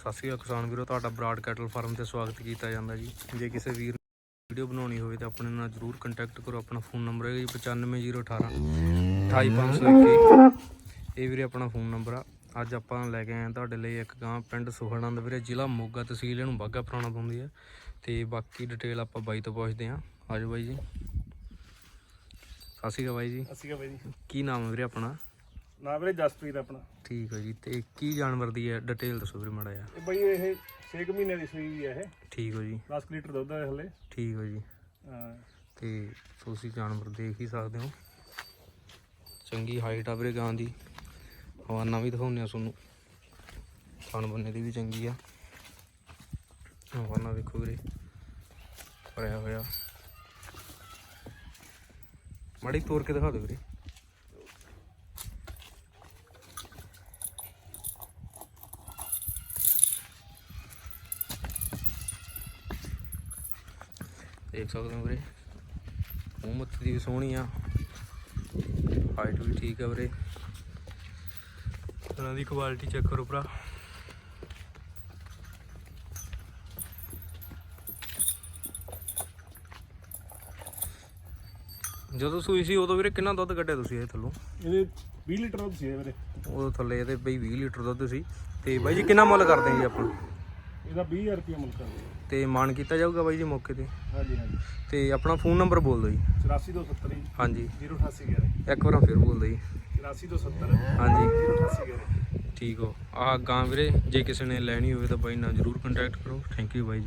ਸਤਿ ਸ਼੍ਰੀ ਅਕਾਲ ਕਿਸਾਨ ਵੀਰੋ ਤੁਹਾਡਾ ਬਰਾਡ ਕੈਟਲ ਫਾਰਮ ਤੇ ਸਵਾਗਤ ਕੀਤਾ ਜਾਂਦਾ ਜੀ। ਜੇ ਕਿਸੇ ਵੀਰ ਵੀਡੀਓ ਬਣਾਉਣੀ ਹੋਵੇ ਤਾਂ ਆਪਣੇ ਨਾਲ ਜਰੂਰ ਕੰਟੈਕਟ ਕਰੋ। ਆਪਣਾ ਫੋਨ ਨੰਬਰ ਹੈ ਜੀ 95018 28521 ਇਹ ਵੀਰੇ ਆਪਣਾ ਫੋਨ ਨੰਬਰ ਆ। ਅੱਜ ਆਪਾਂ ਲੈ ਕੇ ਆਏ ਹਾਂ ਤੁਹਾਡੇ ਲਈ ਇੱਕ ਗਾਂ ਪਿੰਡ ਸੁਖਨੰਦ ਵੀਰੇ ਜ਼ਿਲ੍ਹਾ ਮੋਗਾ ਤਹਿਸੀਲ ਇਹਨੂੰ ਬਾਗਾ ਪੁਰਾਣਾ ਪਾਉਂਦੀ ਹੈ ਤੇ ਬਾਕੀ ਡਿਟੇਲ ਆਪਾਂ ਬਾਈ ਤੋਂ ਪੁੱਛਦੇ ਹਾਂ। ਆਜੋ ਬਾਈ ਜੀ। ਸਤਿ ਸ਼੍ਰੀ ਅਕਾਲ ਬਾਈ ਜੀ। ਅਸੀਂ ਕਾ ਬਾਈ ਜੀ। ਕੀ ਨਾਮ ਹੈ ਵੀਰੇ ਆਪਣਾ? ਨਾ ਵੀਰੇ ਜਸਪ੍ਰੀਤ ਆਪਣਾ। ਠੀਕ ਹੈ ਜੀ ਤੇ ਕੀ ਜਾਨਵਰ ਦੀ ਹੈ ਡਿਟੇਲ ਦੱਸੋ ਵੀਰੇ ਮਾੜਾ ਜਿਹਾ। ਇਹ ਬਾਈ ਇਹ 6 ਮਹੀਨੇ ਦੀ ਸੂਈ ਵੀ ਹੈ ਇਹ। ਠੀਕ ਹੋ ਜੀ। 10 ਲੀਟਰ ਦੁੱਧ ਹੈ ਹਲੇ। ਠੀਕ ਹੋ ਜੀ। ਹਾਂ। ਤੇ ਤੁਸੀਂ ਜਾਨਵਰ ਦੇਖ ਹੀ ਸਕਦੇ ਹੋ। ਚੰਗੀ ਹਾਈਟ ਆ ਵੀਰੇ ਗਾਂ ਦੀ। ਹਵਾਨਾ ਵੀ ਦਿਖਾਉਂਦੇ ਆ ਤੁਹਾਨੂੰ। ਥਣ ਬੰਨੇ ਦੀ ਵੀ ਚੰਗੀ ਆ। ਹਵਾਨਾ ਵੇਖੋ ਵੀਰੇ। ਭਰਿਆ ਹੋਇਆ। ਮਾੜੀ ਤੋੜ ਕੇ ਦਿਖਾ ਦਿਓ ਵੀਰੇ। ਦੇਖ ਸਕਦੇ ਹੋ ਵੀਰੇ। ਮੂੰਹ ਮੱਥੇ ਦੀ ਸੋਹਣੀ ਆ। ਹਾਈਟ ਵੀ ਠੀਕ ਆ ਵੀਰੇ। ਇਹਨਾਂ ਦੀ ਕੁਆਲਿਟੀ ਚੈੱਕ ਕਰੋ ਭਰਾ। ਜਦੋਂ ਸੂਈ ਸੀ ਉਦੋਂ ਵੀਰੇ ਕਿੰਨਾ ਦੁੱਧ ਕੱਢਿਆ ਤੁਸੀਂ ਇਹ ਥੱਲੋਂ? ਇਹਦੇ 20 ਲੀਟਰ ਦੁੱਧ ਸੀ ਵੀਰੇ। ਉਦੋਂ ਥੱਲੇ ਇਹਦੇ ਬਈ 20 ਲੀਟਰ ਦੁੱਧ ਸੀ। ਤੇ ਬਾਈ ਜੀ ਕਿੰਨਾ ਮੁੱਲ ਕਰਦੇ ਜੀ ਆਪਾਂ? ਇਹਦਾ 20000 ਰੁਪਏ ਮੁੱਲ ਕਰਦੇ ਤੇ ਮਾਨ ਕੀਤਾ ਜਾਊਗਾ ਬਾਈ ਜੀ ਮੌਕੇ ਤੇ? ਹਾਂਜੀ ਹਾਂਜੀ। ਤੇ ਆਪਣਾ ਫੋਨ ਨੰਬਰ ਬੋਲ ਦਿਓ ਜੀ। 8470 ਜੀ। ਹਾਂਜੀ। 088 11 ਇੱਕ ਵਾਰ ਫਿਰ ਬੋਲ ਦਿਓ ਜੀ। 8470 ਹਾਂਜੀ। 088 11 ਠੀਕ ਹੋ। ਆਹ ਗਾਂ ਵੀਰੇ ਜੇ ਕਿਸੇ ਨੇ ਲੈਣੀ ਹੋਵੇ ਤਾਂ ਬਾਈ ਨਾਲ ਜਰੂਰ ਕੰਟੈਕਟ ਕਰੋ। ਥੈਂਕ ਯੂ ਬਾਈ ਜੀ।